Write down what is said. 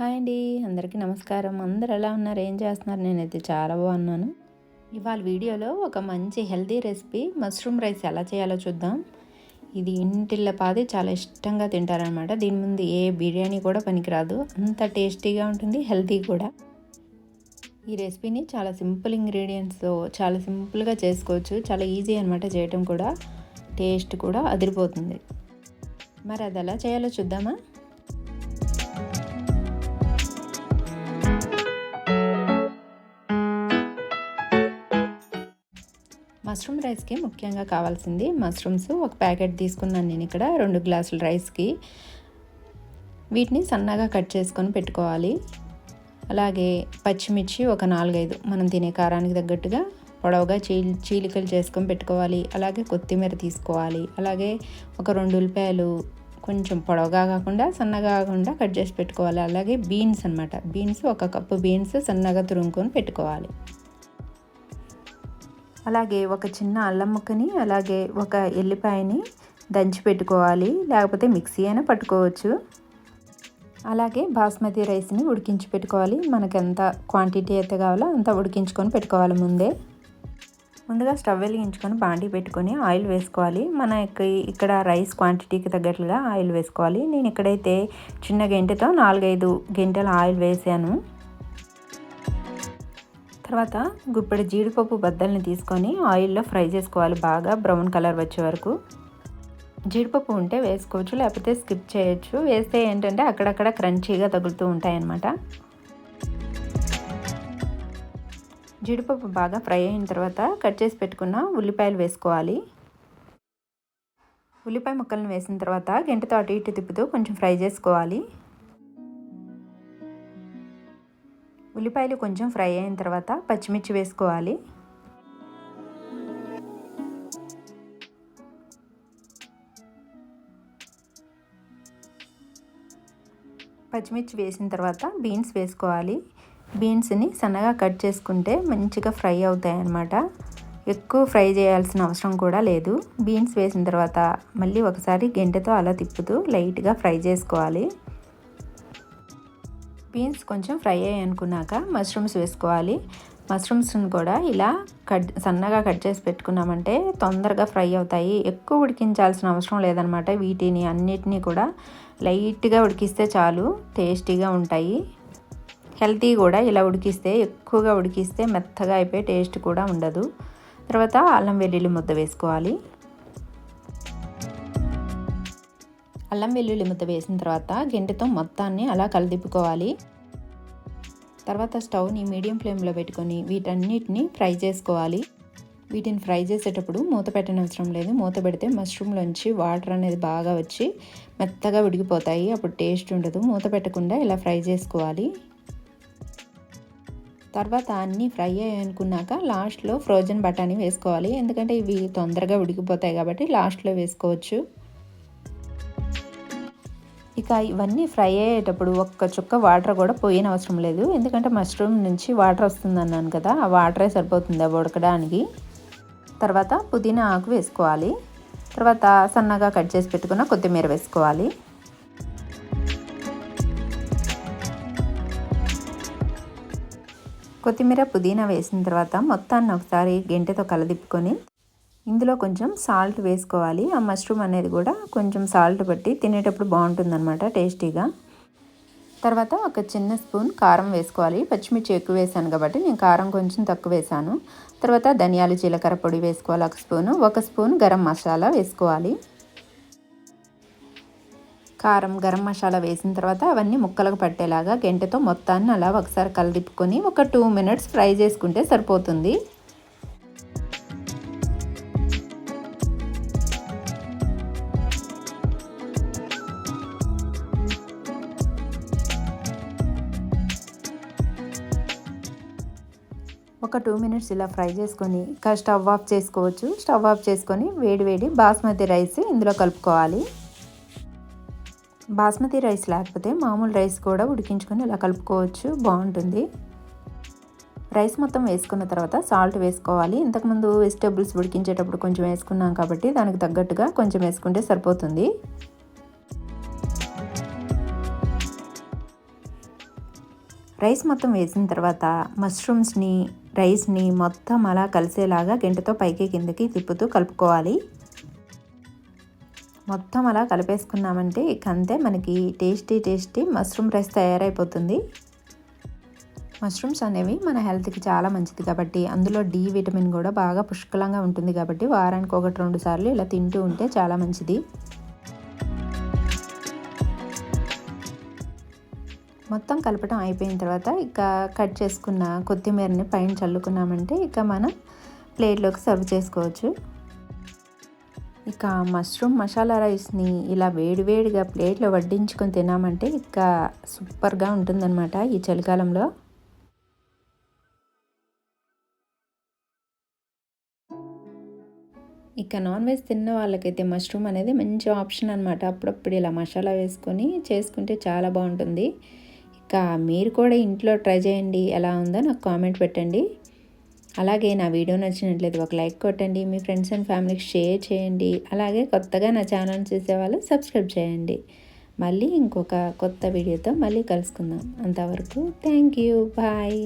Hi అండి అందరికీ నమస్కారం. అందరు ఎలా ఉన్నారు? ఏం చేస్తున్నారు? నేనైతే చాలా బాగున్నాను. ఇవాళ వీడియోలో ఒక మంచి హెల్తీ రెసిపీ మష్రూమ్ రైస్ ఎలా చేయాలో చూద్దాం. ఇది ఇంటిళ్ళ పాది చాలా ఇష్టంగా తింటారనమాట దీని ముందు ఏ బిర్యానీ కూడా పనికిరాదు. అంత టేస్టీగా ఉంటుంది హెల్తీ కూడా. ఈ రెసిపీని చాలా సింపుల్ ఇంగ్రీడియంట్స్తో చాలా సింపుల్గా చేసుకోవచ్చు. చాలా ఈజీ అనమాట చేయటం కూడా. టేస్ట్ కూడా అదిరిపోతుంది. మరి అది ఎలా చేయాలో చూద్దామా? మష్రూమ్ రైస్కి ముఖ్యంగా కావాల్సింది మష్రూమ్స్. ఒక ప్యాకెట్ తీసుకున్నాను నేను ఇక్కడ రెండు గ్లాసుల రైస్కి. వీటిని సన్నగా కట్ చేసుకొని పెట్టుకోవాలి. అలాగే పచ్చిమిర్చి ఒక నాలుగైదు మనం తినే కారానికి తగ్గట్టుగా పొడవుగా చీలి చీలికలు చేసుకొని పెట్టుకోవాలి. అలాగే కొత్తిమీర తీసుకోవాలి. అలాగే ఒక రెండు ఉల్లిపాయలు కొంచెం పొడవుగా కాకుండా సన్నగా కాకుండా కట్ చేసి పెట్టుకోవాలి. అలాగే బీన్స్ అనమాట బీన్స్ ఒక కప్పు బీన్స్ సన్నగా తురుముకొని పెట్టుకోవాలి. అలాగే ఒక చిన్న అల్లం ముక్కని అలాగే ఒక ఎల్లిపాయని దంచి పెట్టుకోవాలి. లేకపోతే మిక్సీ అయినా పట్టుకోవచ్చు. అలాగే బాస్మతి రైస్ని ఉడికించి పెట్టుకోవాలి. మనకు ఎంత క్వాంటిటీ అయితే కావాలో అంత ఉడికించుకొని పెట్టుకోవాలి ముందే. ముందుగా స్టవ్ వెలిగించుకొని బాండీ పెట్టుకొని ఆయిల్ వేసుకోవాలి. మనకి ఇక్కడ రైస్ క్వాంటిటీకి తగ్గట్లుగా ఆయిల్ వేసుకోవాలి. నేను ఇక్కడైతే చిన్న గంటెతో నాలుగైదు గంటల ఆయిల్ వేసాను. తర్వాత గుప్పెడు జీడిపప్పు బద్దల్ని తీసుకొని ఆయిల్లో ఫ్రై చేసుకోవాలి. బాగా బ్రౌన్ కలర్ వచ్చే వరకు. జీడిపప్పు ఉంటే వేసుకోవచ్చు లేకపోతే స్కిప్ చేయొచ్చు. వేస్తే ఏంటంటే అక్కడక్కడ క్రంచీగా తగులుతూ ఉంటాయన్నమాట. జీడిపప్పు బాగా ఫ్రై అయిన తర్వాత కట్ చేసి పెట్టుకున్న ఉల్లిపాయలు వేసుకోవాలి. ఉల్లిపాయ ముక్కలను వేసిన తర్వాత గంటతో అటు ఇటు తిప్పుతూ కొంచెం ఫ్రై చేసుకోవాలి. ఉల్లిపాయలు కొంచెం ఫ్రై అయిన తర్వాత పచ్చిమిర్చి వేసుకోవాలి. పచ్చిమిర్చి వేసిన తర్వాత బీన్స్ వేసుకోవాలి. బీన్స్ని సన్నగా కట్ చేసుకుంటే మంచిగా ఫ్రై అవుతాయి అన్నమాట ఎక్కువ ఫ్రై చేయాల్సిన అవసరం కూడా లేదు. బీన్స్ వేసిన తర్వాత మళ్ళీ ఒకసారి గెంటెతో అలా తిప్పుతూ లైట్గా ఫ్రై చేసుకోవాలి. బీన్స్ కొంచెం ఫ్రై అయ్యి అనుకున్నాక మష్రూమ్స్ వేసుకోవాలి. మష్రూమ్స్ని కూడా ఇలా కట్ సన్నగా కట్ చేసి పెట్టుకున్నామంటే తొందరగా ఫ్రై అవుతాయి. ఎక్కువ ఉడికించాల్సిన అవసరం లేదనమాట. వీటిని అన్నిటినీ కూడా లైట్గా ఉడికిస్తే చాలు టేస్టీగా ఉంటాయి. హెల్తీ కూడా ఇలా ఉడికిస్తే ఎక్కువగా ఉడికిస్తే మెత్తగా అయిపోయి టేస్ట్ కూడా ఉండదు. తర్వాత అల్లం వెల్లుల్లి ముద్ద వేసుకోవాలి. అల్లం వెల్లుల్లి ముద్ద వేసిన తర్వాత గెంటెతో మొత్తాన్ని అలా కలిదిప్పుకోవాలి. తర్వాత స్టవ్ని మీడియం ఫ్లేమ్లో పెట్టుకొని వీటన్నిటిని ఫ్రై చేసుకోవాలి. వీటిని ఫ్రై చేసేటప్పుడు మూత పెట్టనవసరం లేదు. మూత పెడితే మష్రూమ్లోంచి వాటర్ అనేది బాగా వచ్చి మెత్తగా ఉడికిపోతాయి అప్పుడు టేస్ట్ ఉండదు. మూత పెట్టకుండా ఇలా ఫ్రై చేసుకోవాలి. తర్వాత అన్నీ ఫ్రై అయ్యానుకున్నాక లాస్ట్లో ఫ్రోజన్ బఠానీ వేసుకోవాలి. ఎందుకంటే ఇవి తొందరగా ఉడికిపోతాయి కాబట్టి లాస్ట్లో వేసుకోవచ్చు. ఇక ఇవన్నీ ఫ్రై అయ్యేటప్పుడు ఒక్క చుక్క వాటర్ కూడా పోయిన అవసరం లేదు. ఎందుకంటే మష్రూమ్ నుంచి వాటర్ వస్తుంది అన్నాను కదా ఆ వాటరే సరిపోతుంది అవి ఉడకడానికి. తర్వాత పుదీనా ఆకు వేసుకోవాలి. తర్వాత సన్నగా కట్ చేసి పెట్టుకున్న కొత్తిమీర వేసుకోవాలి. కొత్తిమీర పుదీనా వేసిన తర్వాత మొత్తాన్ని ఒకసారి గెంటెతో కలదిప్పుకొని ఇందులో కొంచెం సాల్ట్ వేసుకోవాలి. ఆ మష్రూమ్ అనేది కూడా కొంచెం సాల్ట్ బట్టి తినేటప్పుడు బాగుంటుందన్నమాట టేస్టీగా. తర్వాత ఒక చిన్న స్పూన్ కారం వేసుకోవాలి. పచ్చిమిర్చి ఎక్కువ వేసాను కాబట్టి నేను కారం కొంచెం తక్కువ వేసాను. తర్వాత ధనియాలు జీలకర్ర పొడి వేసుకోవాలి ఒక స్పూను. ఒక స్పూన్ గరం మసాలా వేసుకోవాలి. కారం గరం మసాలా వేసిన తర్వాత అవన్నీ ముక్కలకు పట్టేలాగా గంటతో మొత్తాన్ని అలా ఒకసారి కలిపుకొని ఒక టూ మినిట్స్ ఫ్రై చేసుకుంటే సరిపోతుంది. ఒక టూ మినిట్స్ ఇలా ఫ్రై చేసుకొని ఇంకా స్టవ్ ఆఫ్ చేసుకోవచ్చు. స్టవ్ ఆఫ్ చేసుకొని వేడి వేడి బాస్మతి రైస్ ఇందులో కలుపుకోవాలి. బాస్మతి రైస్ లేకపోతే మామూలు రైస్ కూడా ఉడికించుకొని ఇలా కలుపుకోవచ్చు. బాగుంటుంది. రైస్ మొత్తం వేసుకున్న తర్వాత సాల్ట్ వేసుకోవాలి. ఇంతకుముందు వెజిటేబుల్స్ ఉడికించేటప్పుడు కొంచెం వేసుకున్నాం కాబట్టి దానికి తగ్గట్టుగా కొంచెం వేసుకుంటే సరిపోతుంది. రైస్ మొత్తం వేసిన తర్వాత మష్రూమ్స్ని రైస్ని మొత్తం అలా కలిసేలాగా గంటతో పైకి కిందకి తిప్పుతూ కలుపుకోవాలి. మొత్తం అలా కలిపేసుకున్నామంటే ఇక అంతే మనకి టేస్టీ టేస్టీ మష్రూమ్ రైస్ తయారైపోతుంది. మష్రూమ్స్ అనేవి మన హెల్త్కి చాలా మంచిది కాబట్టి అందులో డి విటమిన్ కూడా బాగా పుష్కలంగా ఉంటుంది కాబట్టి వారానికి ఒకటి రెండు సార్లు ఇలా తింటూ ఉంటే చాలా మంచిది. మొత్తం కలపడం అయిపోయిన తర్వాత ఇక కట్ చేసుకున్న కొత్తిమీరని పైన చల్లుకున్నామంటే ఇక మనం ప్లేట్లోకి సర్వ్ చేసుకోవచ్చు. ఇక మష్రూమ్ మసాలా రైస్ని ఇలా వేడివేడిగా ప్లేట్లో వడ్డించుకొని తిన్నామంటే ఇక సూపర్గా ఉంటుందన్నమాట ఈ చలికాలంలో. ఇక నాన్ వెజ్ తిన్న వాళ్ళకైతే మష్రూమ్ అనేది మంచి ఆప్షన్ అనమాట అప్పుడప్పుడు ఇలా మసాలా వేసుకొని చేసుకుంటే చాలా బాగుంటుంది. ఇంకా మీరు కూడా ఇంట్లో ట్రై చేయండి. ఎలా ఉందో నాకు కామెంట్ పెట్టండి. అలాగే నా వీడియో నచ్చినట్లయితే ఒక లైక్ కొట్టండి. మీ ఫ్రెండ్స్ అండ్ ఫ్యామిలీకి షేర్ చేయండి. అలాగే కొత్తగా నా ఛానల్ చూసేవాళ్ళు సబ్స్క్రైబ్ చేయండి. మళ్ళీ ఇంకొక కొత్త వీడియోతో మళ్ళీ కలుసుకుందాం. అంతవరకు థ్యాంక్ యూ. బాయ్.